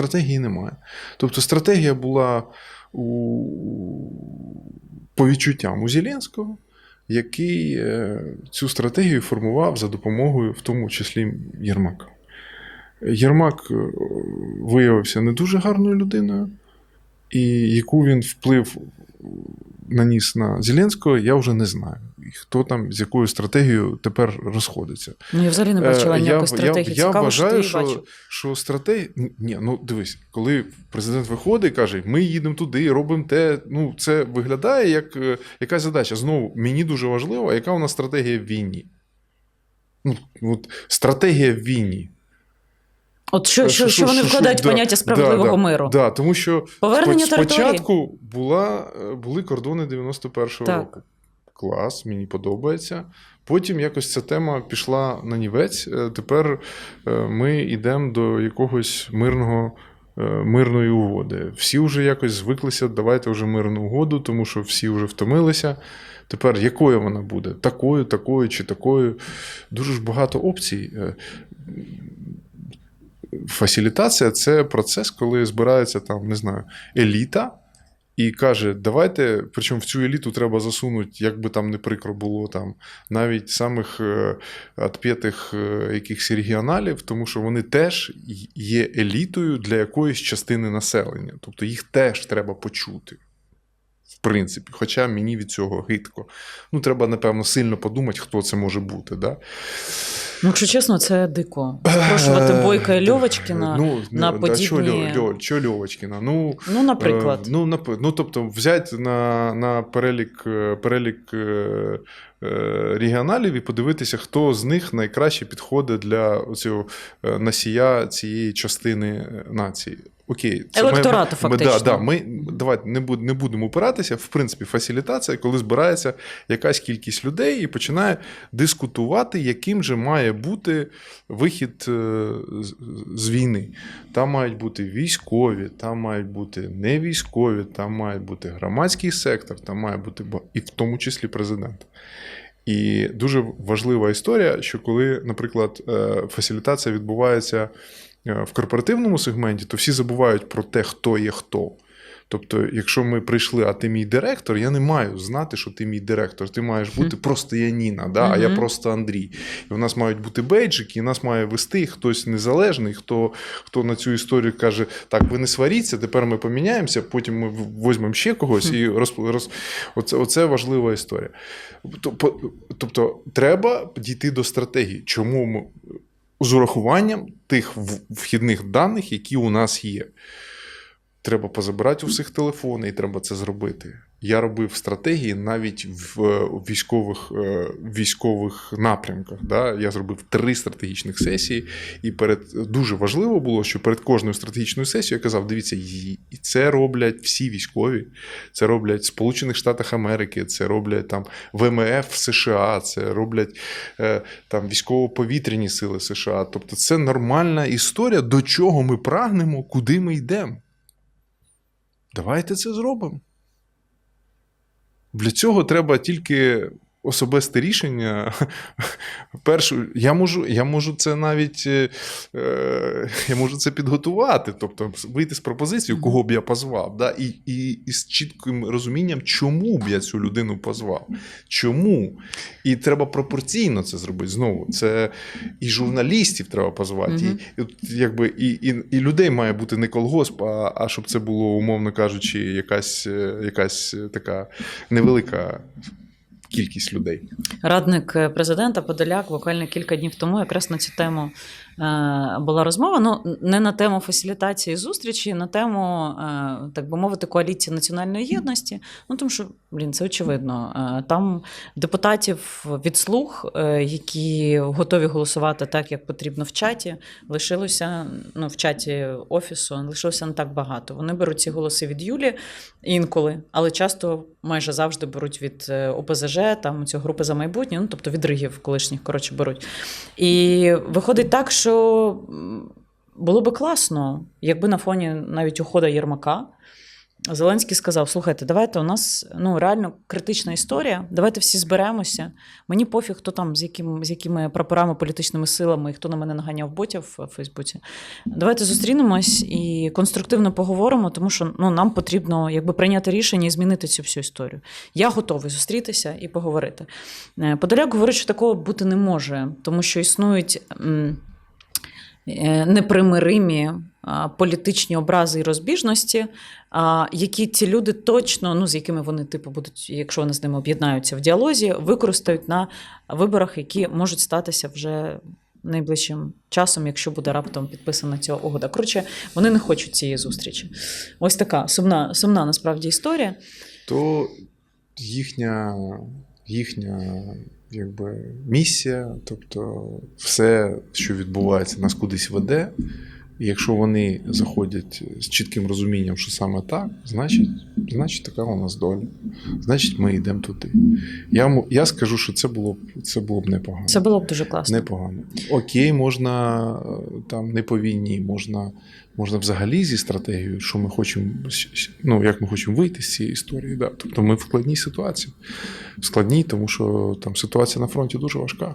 стратегії немає. Тобто стратегія була у, по відчуттям у Зеленського, який е, цю стратегію формував за допомогою, в тому числі Єрмака. Єрмак е, виявився не дуже гарною людиною, і яку він вплив наніс на Зеленського, я вже не знаю. Хто там з якою стратегією тепер розходиться. Ну, я взагалі не бачила Е, ніякої стратегії. Я, я Цікаво, що вважаю, її що, що стратегія. Ні, ну дивись, коли президент виходить і каже, ми їдемо туди, робимо те. Ну, це виглядає як е, якась задача. Знову, мені дуже важливо, яка у нас стратегія в війні. Ну, от, стратегія в війні. От що, що, Що- що вони що- вкладають в що- да, поняття справедливого да, миру? Да, тому що Повернення території. спочатку була, е, були кордони 91-го Так. року. Клас, мені подобається. Потім якось ця тема пішла на нівець. Е, Тепер е, ми йдемо до якогось мирного. е, Мирної угоди. Всі вже якось звиклися, давайте вже мирну угоду, тому що всі вже втомилися. Тепер якою вона буде? Такою, такою чи такою. Дуже ж багато опцій. Фасилітація це процес, коли збирається там, не знаю, еліта і каже: давайте, причому в цю еліту треба засунути, як би там не прикро було, там навіть самих е, отп'ятих е, якихось регіоналів, тому що вони теж є елітою для якоїсь частини населення. Тобто їх теж треба почути. В принципі, хоча мені від цього гидко. Ну, треба, напевно, сильно подумати, хто це може бути. Да? Ну, якщо чесно, це дико. Запрошувати Бойка і Льовочкіна. ну, на да, що, Льо- Льо- що Льовочкіна? Ну, Ну, наприклад. Е, ну, нап- ну, тобто, взяти на, на перелік, е, перелік е, е, регіоналів і подивитися, хто з них найкраще підходить для цього е, носія цієї частини е, нації. Окей, Електорату, ми, фактично. Ми, да, да, ми давайте не, буд, не будемо опиратися. В принципі, фасилітація, коли збирається якась кількість людей і починає дискутувати, яким же має бути вихід е, з, війни. Там мають бути військові, там мають бути не військові, там має бути громадський сектор, там має бути і в тому числі президент. І дуже важлива історія, що коли, наприклад, е, фасилітація відбувається в корпоративному сегменті, то всі забувають про те, хто є хто. Тобто, якщо ми прийшли, а ти мій директор, я не маю знати, що ти мій директор. Ти маєш бути просто Яніна, да? а я просто Андрій. І в нас мають бути бейджики, і нас має вести хтось незалежний, хто, хто на цю історію каже: так, ви не сваріться, тепер ми поміняємося, потім ми візьмемо ще когось і роз, роз... Оце, оце важлива історія. Тобто, тобто, треба дійти до стратегії, чому ми з урахуванням тих вхідних даних, які у нас є. Треба позабирати у всіх телефони, і треба це зробити. Я робив стратегії навіть в е, військових, е, військових напрямках. Да? Я зробив три стратегічних сесії, і перед дуже важливо було, що перед кожною стратегічною сесією я казав: дивіться, і це роблять всі військові, це роблять в Сполучених Штатах Америки, це роблять там ВМФ США, це роблять е, там військово-повітряні сили США. Тобто, це нормальна історія, до чого ми прагнемо, куди ми йдемо. Давайте це зробимо. Для цього треба тільки особисте рішення. Першу, я можу, я можу це навіть е, е, я можу це підготувати, тобто вийти з пропозицією, кого б я позвав, да? і, і, і з чітким розумінням, чому б я цю людину позвав. Чому? І треба пропорційно це зробити. Знову, це і журналістів треба позвати, і, і, якби, і, і, і людей має бути не колгосп, а, а щоб це було, умовно кажучи, якась, е, якась така невелика кількість людей. Радник е, президента Подоляк буквально кілька днів тому якраз на цю тему е, була розмова. Ну, не на тему фасилітації зустрічі, на тему, е, так би мовити, коаліції національної єдності. Ну, тому що, блін, це очевидно. Там депутатів від слуг, які готові голосувати так, як потрібно в чаті, лишилося ну, в чаті офісу, лишилося не так багато. Вони беруть ці голоси від Юлі інколи, але часто майже завжди беруть від ОПЗЖ, там цю групи за майбутнє, ну тобто від ригів колишніх, коротше, беруть. І виходить так, що було би класно, якби на фоні навіть ухода Єрмака. Зеленський сказав: слухайте, давайте у нас ну реально критична історія. Давайте всі зберемося. Мені пофіг, хто там з яким з якими прапорами, політичними силами хто на мене наганяв ботів в Фейсбуці. Давайте зустрінемось і конструктивно поговоримо, тому що ну нам потрібно якби прийняти рішення і змінити цю всю історію. Я готовий зустрітися і поговорити. Е, Подоляк говорить, що такого бути не може, тому що існують. Е, Непримиримі політичні образи і розбіжності, які ці люди точно, ну з якими вони типу будуть, якщо вони з ними об'єднаються в діалозі, використають на виборах, які можуть статися вже найближчим часом, якщо буде раптом підписана ця угода. Коротше, вони не хочуть цієї зустрічі. Ось така сумна, сумна насправді історія. то їхня, їхня якби, місія, тобто все, що відбувається, нас кудись веде. І якщо вони заходять з чітким розумінням, що саме так, значить, значить така у нас доля. Значить, ми йдемо туди. Я, я скажу, що це було, б- це було б непогано. Це було б дуже класно. Непогано. Окей, можна е, там не по війні, можна, можна взагалі зі стратегією, що ми хочемо, ну як ми хочемо вийти з цієї історії. Да. Тобто ми в складній ситуації. В складній, тому що там ситуація на фронті дуже важка.